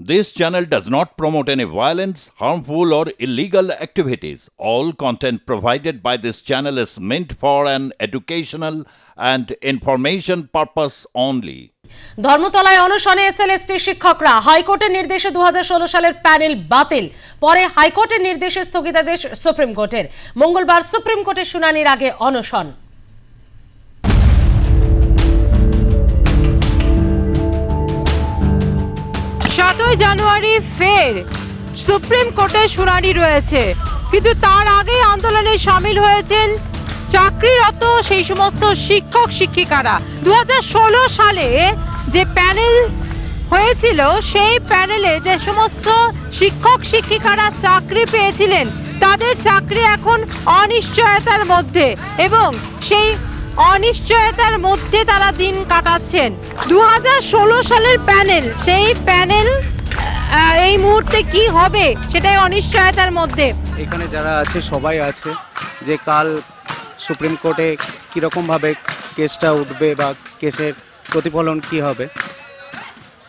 This channel does not promote any violence, harmful, or illegal activities. All content provided by this channel is meant for an educational and information purpose only. ধর্মতলায় অনশনে SLST শিক্ষকরা হাইকোর্টের নির্দেশে দু হাজার ষোলো সালের প্যানেল বাতিল পরে হাইকোর্টের নির্দেশে স্থগিতাদেশ সুপ্রিম কোর্টের মঙ্গলবার সুপ্রিম কোর্টের শুনানির আগে অনশন সাতই জানুয়ারি ফের সুপ্রিম কোর্টে শুনানি রয়েছে। কিন্তু তার আগেই আন্দোলনে সামিল হয়েছেন চাকরিরত সেই সমস্ত শিক্ষক, শিক্ষিকারা। দু হাজার ষোলো সালে যে প্যানেল হয়েছিল, সেই প্যানেলে যে সমস্ত শিক্ষক, শিক্ষিকারা চাকরি পেয়েছিলেন, তাদের চাকরি এখন অনিশ্চয়তার মধ্যে এবং সেই অনিশ্চয়তার মধ্যে তারা দিন কাটাচ্ছেন। দু হাজার ষোলো সালের প্যানেল, সেই প্যানেল এই মুহূর্তে কি হবে? সেটাই অনিশ্চয়তার মধ্যে। এখানে যারা আছে, সবাই আছে যে কাল সুপ্রিম কোর্টে কীরকমভাবে কেসটা উঠবে বা কেসের প্রতিফলন কি হবে।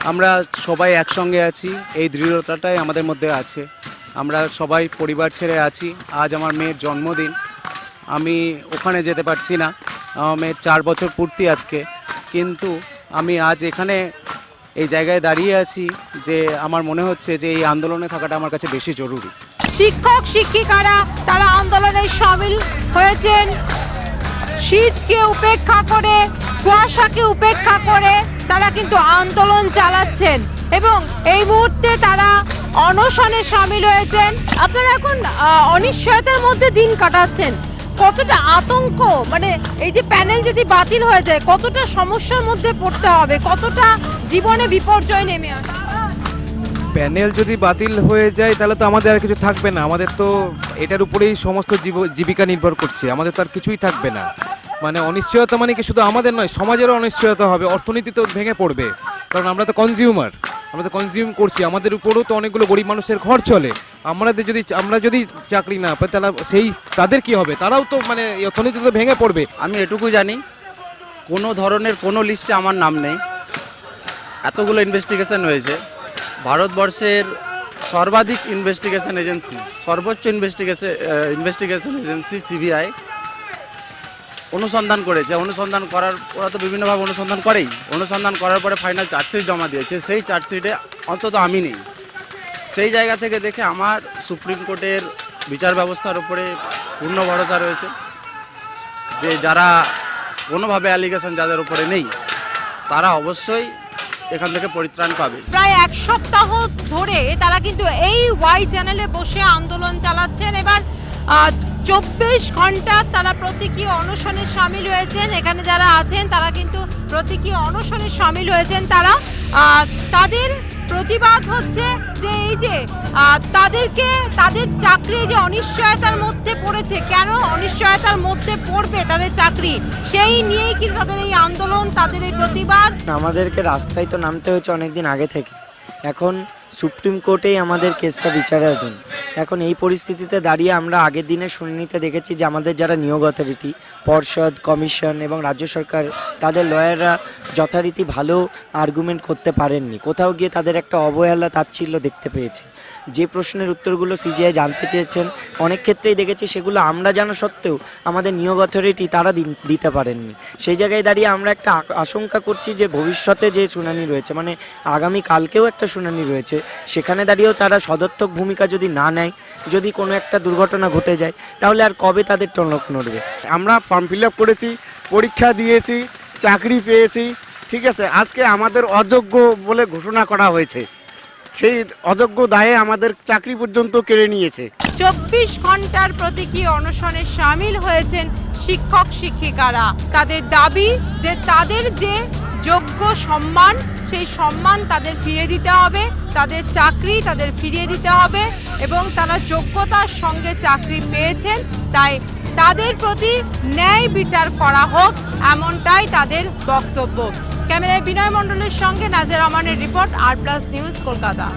আমরা সবাই একসঙ্গে আছি, এই দৃঢ়তাটাই আমাদের মধ্যে আছে। আমরা সবাই পরিবার ছেড়ে আছি। আজ আমার মেয়ের জন্মদিন। আমি ওখানে যেতে পারছি না। আমার মেয়ের চার বছর পূর্তি আজকে। কিন্তু আমি আজ এখানে এই জায়গায় দাঁড়িয়ে আছি যে আমার মনে হচ্ছে যে এই আন্দোলনে থাকাটা আমার কাছে বেশি জরুরি। শিক্ষক, শিক্ষিকারা তারা আন্দোলনে সামিল হয়েছেন। শীতকে উপেক্ষা করে, কুয়াশাকে উপেক্ষা করে তারা কিন্তু আন্দোলন চালাচ্ছেন এবং এই মুহূর্তে তারা অনশনে সামিল হয়েছেন। আপনারা এখন অনিশ্চয়তার মধ্যে দিন কাটাচ্ছেন। কতটা আতঙ্ক মানে এই যে প্যানেল যদি বাতিল হয়ে যায়, কতটা সমস্যার মধ্যে পড়তে হবে, কতটা জীবনে বিপর্যয় নেমে আসবে প্যানেল যদি বাতিল হয়ে যায় তাহলে তো আমাদের আর কিছু থাকবে না। আমাদের তো এটার উপরেই সমস্ত জীব- জীবিকা নির্ভর করছে। আমাদের তো আর কিছুই থাকবে না। মানে অনিশ্চয়তা মানে কি শুধু আমাদের নয় সমাজেরও অনিশ্চয়তা হবে। অর্থনীতি তো ভেঙে পড়বে। কারণ আমরা তো কনজিউমার আমরা তো কনজিউম করছি। আমাদের উপরেও তো অনেকগুলো গরিব মানুষের ঘর চলে। আমাদের যদি আমরা যদি চাকরি না পাই তাহলে সেই তাদের কি হবে? তারাও তো মানে অর্থনীতি তো ভেঙে পড়বে। আমি এটুকু জানি কোনো ধরনের কোনো লিস্টে আমার নাম নেই। এতগুলো ইনভেস্টিগেশন হয়েছে। ভারতবর্ষের সর্বাধিক ইনভেস্টিগেশন এজেন্সি সর্বোচ্চ ইনভেস্টিগেশন ইনভেস্টিগেশন এজেন্সি সিবিআই অনুসন্ধান করেছে। অনুসন্ধান করার, ওরা তো বিভিন্নভাবে অনুসন্ধান করেই। অনুসন্ধান করার পরে ফাইনাল চার্জশিট জমা দিয়েছে। সেই চার্জশিটে অন্তত আমি নেই। সেই জায়গা থেকে দেখে আমার সুপ্রিম কোর্টের বিচার ব্যবস্থার উপরে পূর্ণ ভরসা রয়েছে যে যারা কোনোভাবে অ্যালিগেশন যাদের উপরে নেই, তারা অবশ্যই এখান থেকে পরিত্রাণ পাবে। প্রায় এক সপ্তাহ ধরে তারা কিন্তু এই ওয়াই চ্যানেলে বসে আন্দোলন চালাচ্ছেন। এবার চব্বিশ ঘণ্টা তারা প্রতীকী অনশনে সামিল হয়েছেন। এখানে যারা আছেন, তারা কিন্তু প্রতীকী অনশনে সামিল হয়েছেন তারা। তাদের প্রতিবাদ হচ্ছে যে এই যে তাদেরকে, তাদের চাকরি যে অনিশ্চয়তার মধ্যে পড়েছে, কেন অনিশ্চয়তার মধ্যে পড়বে তাদের চাকরি। সেই নিয়েই কিন্তু তাদের এই আন্দোলন, তাদের এই প্রতিবাদ। আমাদেরকে রাস্তায় তো নামতে হয়েছে অনেকদিন আগে থেকে। এখন সুপ্রিম কোর্টেই আমাদের কেসটা বিচারাধীন। এখন এই পরিস্থিতিতে দাঁড়িয়ে আমরা আগের দিনে শুনানিতে দেখেছি যে আমাদের যারা নিয়োগ অথরিটি, পর্ষদ, কমিশন এবং রাজ্য সরকার, তাদের লয়াররা যথারীতি ভালো আর্গুমেন্ট করতে পারেননি। কোথাও গিয়ে তাদের একটা অবহেলা, তাচ্ছিল্য দেখতে পেয়েছি। যে প্রশ্নের উত্তরগুলো সিজিআই জানতে চেয়েছেন, অনেক ক্ষেত্রেই দেখেছি সেগুলো আমরা জানা সত্ত্বেও আমাদের নিয়োগ অথরিটি তারা দিতে পারেননি। সেই জায়গায় দাঁড়িয়ে আমরা একটা আশঙ্কা করছি যে ভবিষ্যতে যে শুনানি রয়েছে মানে আগামী কালকেও একটা শুনানি রয়েছে সেখানে দাঁড়িয়েও তারা সদর্থক ভূমিকা যদি না নেয় যদি কোনো একটা দুর্ঘটনা ঘটে যায় তাহলে আর কবে তাদের টনক নড়বে? আমরা ফর্ম ফিল আপ করেছি পরীক্ষা দিয়েছি চাকরি পেয়েছি ঠিক আছে? আজকে আমাদের অযোগ্য বলে ঘোষণা করা হয়েছে। সেই অযোগ্য দায়ে আমাদের চাকরি পর্যন্ত কেড়ে নিয়েছে। চব্বিশ ঘণ্টার প্রতীকী অনশনে সামিল হয়েছেন শিক্ষক শিক্ষিকারা তাদের দাবি যে তাদের যে যোগ্য সম্মান, সেই সম্মান তাদের ফিরিয়ে দিতে হবে, তাদের চাকরি তাদের ফিরিয়ে দিতে হবে এবং তারা যোগ্যতার সঙ্গে চাকরি পেয়েছেন, তাই তাদের প্রতি ন্যায় বিচার করা হোক এমনটাই তাদের বক্তব্য। ক্যামেরায় বিনয় মণ্ডলের সঙ্গে নাজের আমানের report, R plus news, Kolkata.